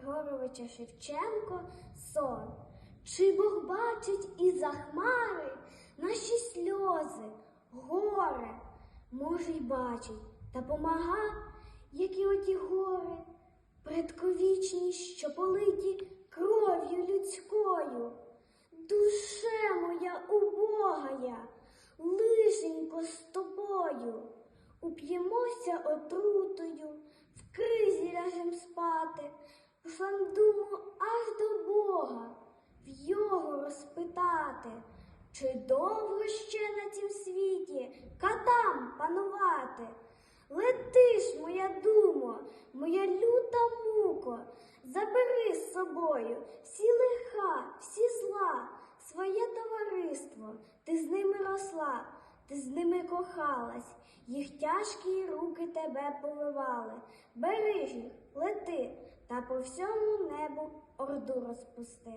Григоровича Шевченко сон. Чи Бог бачить із-за хмари наші сльози, горе? Може, й бачить, та помага, які оті гори, предковічні, що политі кров'ю людською. Душе моя убогая, лишенько з тобою, уп'ємося отрутою, пошлем думу аж до Бога, в його розпитати, чи довго ще на цім світі катам панувати. Лети ж, моя думо, моя люта муко, забери з собою всі лиха, всі зла, своє товариство, ти з ними росла, ти з ними кохалась, їх тяжкі руки тебе повивали. Їх, лети, та по всьому небу орду розпусти.